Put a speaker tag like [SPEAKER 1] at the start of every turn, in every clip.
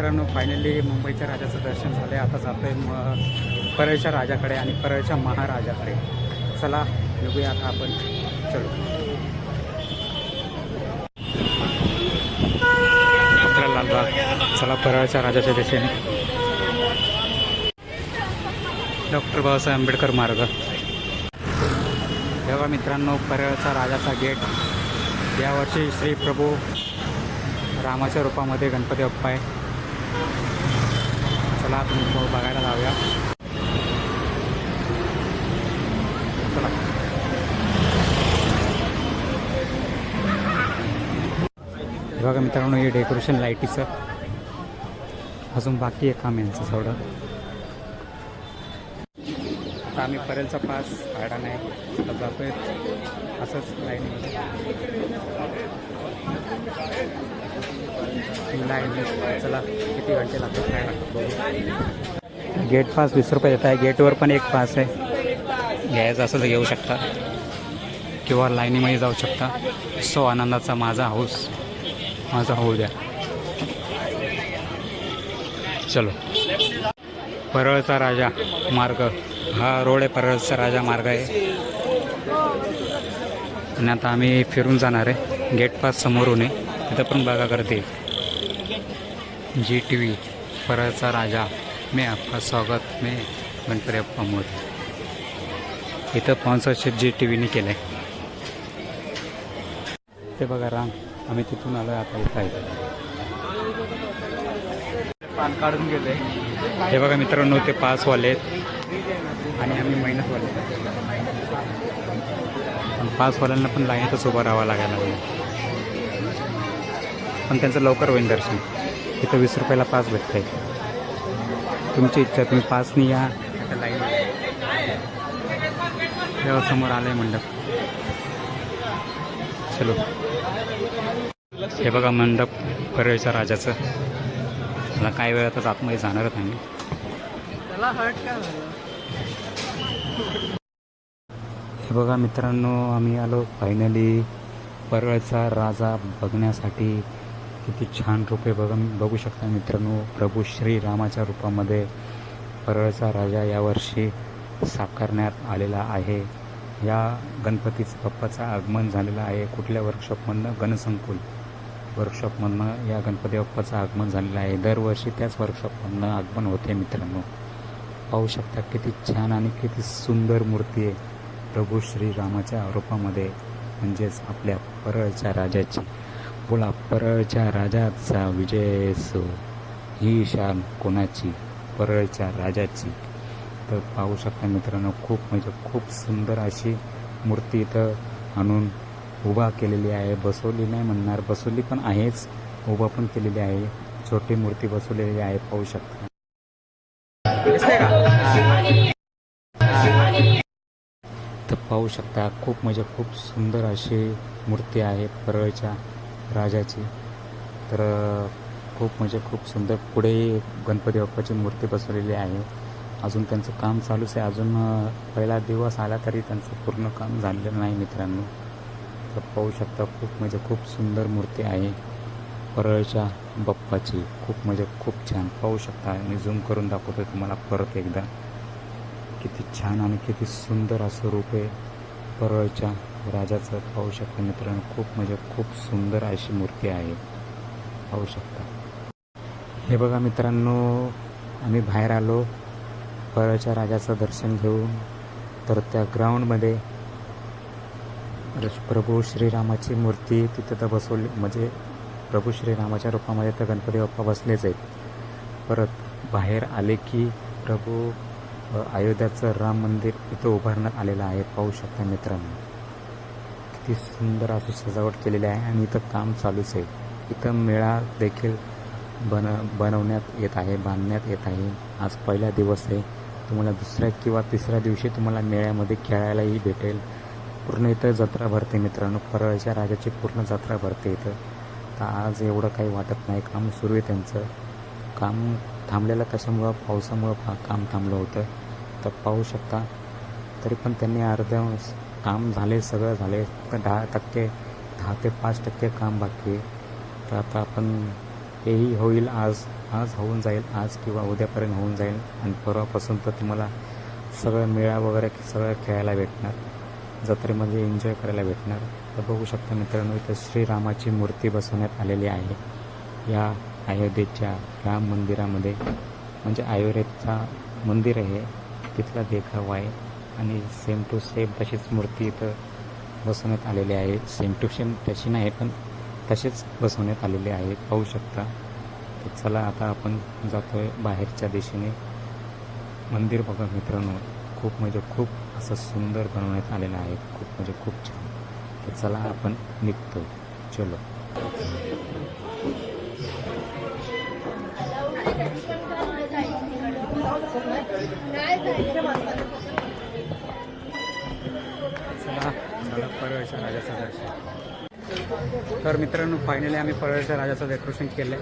[SPEAKER 1] मित्रांनो फायनली मुंबईच्या राजाचं दर्शन झालं आहे आता जातो आहे मग परळच्या राजाकडे आणि परळच्या महाराजाकडे. चला निघूया आता आपण. चलो. चला परळच्या राजाच्या दिशेने. डॉक्टर बाबासाहेब आंबेडकर मार्ग. तेव्हा मित्रांनो परळचा राजाचा गेट. यावर्षी श्री प्रभू रामाच्या रूपामध्ये गणपती बाप्पा आहे. चला तुम्ही बघायला जाऊया. चला. बघा मित्रांनो हे डेकोरेशन लाईटीचं अजून बाकी आहे काम यांचं थोडं आता आम्ही परेलचा पास काढा नाही आता जातोय. असंच लाईनमध्ये लाईन चला किती घंटे लागतात काय लागतात बघू. गेट पास वीस रुपये देत आहे गेटवर पण एक पास आहे. घ्यायचं असं घेऊ शकता. किंवा लाईनीमध्ये जाऊ शकता. सो आनंदाचा माझा हाऊस. माझा होऊ द्या. चलो. परळचा राजा मार्ग. हा रोड आहे परळचा राजा मार्ग आहे. आणि आता आम्ही फिरून जाणार आहे. गेट पास समोरून आहे. इथं पण बघा करते जी टी व्ही परळचा राजा. मी आपका स्वागत मी गणपती अप्पा मोदी इथं स्पॉन्सरशिप जी टी व्हीने केलं आहे ते बघा राम आम्ही तिथून आलो आता इथं आहे. पान काढून गेले हे बघा मित्रांनो ते पासवाले आहेत. आणि आम्ही मेहनतवाले पण पासवाल्यांना पण लाईनतच उभं राहावं लागायला लागलं. पण त्यांचं लवकर होईल दर्शन. इथं वीस रुपयाला पास भेटत आहे तुमची इच्छा तुम्ही पासनी या. लाईन तेव्हा समोर आलंय मंडप. चलो. हे बघा मंडप परळच्या राजाचं. मला काही वेळातच आतमध्ये जाणारच आम्ही हे बघा मित्रांनो आम्ही आलो फायनली परळचा राजा बघण्यासाठी किती छान रूपे बघा बघू शकता मित्रांनो. प्रभू श्रीरामाच्या रूपामध्ये परळचा राजा यावर्षी साकारण्यात आलेला आहे. या गणपतीचं बाप्पाचं आगमन झालेलं आहे. कुठल्या वर्कशॉपमधनं गणसंकुल. वर्कशॉपमधनं या गणपती बाप्पाचं आगमन झालेलं आहे. दरवर्षी त्याच वर्कशॉपमधनं आगमन होते मित्रांनो. पाहू शकता किती छान आणि किती सुंदर मूर्ती आहे. प्रभू श्रीरामाच्या रूपामध्ये म्हणजेच आपल्या परळच्या राजाची. बोला परळच्या राजाचा विजय सो ही शान कोणाची? परळच्या राजाची. तर पाहू शकता मित्रांनो खूप म्हणजे खूप सुंदर अशी मूर्ती इथं आणून उभा केलेली आहे. बसवली नाही म्हणणार बसवली पण आहेच. उभा पण केलेली आहे. छोटी मूर्ती बसवलेली आहे पाहू शकता. तर पाहू शकता खूप म्हणजे खूप सुंदर अशी मूर्ती आहे परळच्या राजाची. तर खूप म्हणजे खूप सुंदर पुढे गणपती बाप्पाची मूर्ती बसवलेली आहे. अजून त्यांचं काम चालूच आहे. अजून पहिला दिवस आला तरी त्यांचं पूर्ण काम झालेलं नाही मित्रांनो. तर पाहू शकता खूप म्हणजे खूप सुंदर मूर्ती आहे. परळच्या बाप्पाची. खूप म्हणजे खूप छान. पाहू शकता. मी झूम करून दाखवतो तुम्हाला परत एकदा. किती छान आणि किती सुंदर असं रूप आहे परळच्या राजाचं. पाहू शकता मित्रांनो खूप म्हणजे खूप सुंदर अशी मूर्ती आहे. पाहू शकता. हे बघा मित्रांनो आम्ही बाहेर आलो. परळच्या राजाचं दर्शन घेऊन. तर त्या ग्राउंडमध्ये प्रभू श्रीरामाची मूर्ती तिथं तर बसवली. म्हणजे प्रभू श्रीरामाच्या रूपामध्ये तर गणपती बाप्पा बसलेच आहेत. परत बाहेर आले की प्रभू अयोध्याचं राम मंदिर इथं उभारण्यात आलेलं आहे. पाहू शकता मित्रांनो किती सुंदर अशी सजावट केलेली आहे आणि इथं काम चालूच आहे. इथं मेळा देखील बन बनवण्यात येत आहे बांधण्यात येत आहे. आज पहिला दिवस आहे. तुम्हाला दुसऱ्या किंवा तिसऱ्या दिवशी तुम्हाला मेळ्यामध्ये खेळायलाही भेटेल. पूर्ण इथं जत्रा भरते मित्रांनो. परळच्या राजाची पूर्ण जत्रा भरते इथं. आता आज एवढं काही वाटत नाही. काम सुरू आहे त्यांचं. काम थांबलेलं कशामुळं? पावसामुळं फा काम थांबलं होतं. तर पाहू शकता. तरी पण त्यांनी अर्ध्या काम झाले सगळं झाले. तर दहा टक्के दहा ते पाच टक्के काम बाकी आहे. तर आता आपण हेही होईल आज आज होऊन जाईल आज किंवा उद्यापर्यंत होऊन जाईल. आणि परवापासून तर तुम्हाला सगळं मेळा वगैरे सगळं खेळायला भेटणार. जत्रेमध्ये एन्जॉय करायला भेटणार. तर बघू शकता मित्रांनो इथं श्रीरामाची मूर्ती बसवण्यात आलेली आहे. या अयोध्येच्या राम मंदिरामध्ये म्हणजे आयुर्वेदचा मंदिर आहे तिथला देखावा आहे. आणि सेम टू सेम तशीच मूर्ती इथं बसवण्यात आलेली आहे. सेम टू सेम तशी नाही पण तसेच बसवण्यात आलेले आहे. पाहू शकता. तर चला आता आपण जातोय बाहेरच्या दिशेने. मंदिर बघा मित्रांनो. खूप म्हणजे खूप असं सुंदर बनवण्यात आलेलं आहे. खूप म्हणजे खूप छान. तर चला आपण निघतो. चलो. चला चला परळच्या राजाचं दर्शन. तर मित्रांनो फायनली आम्ही परळच्या राजाचं डेकोरेशन केले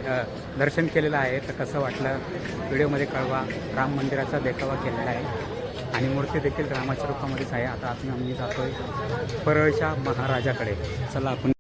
[SPEAKER 1] दर्शन केलेलं आहे. तर कसं वाटलं? व्हिडिओमध्ये कळवा. राम मंदिराचा देखावा केलेला आहे. आणि मूर्ती देखील रामाच्या रूपामध्येच आहे. आता आपण आम्ही जातोय परळच्या महाराजाकडे. चला आपण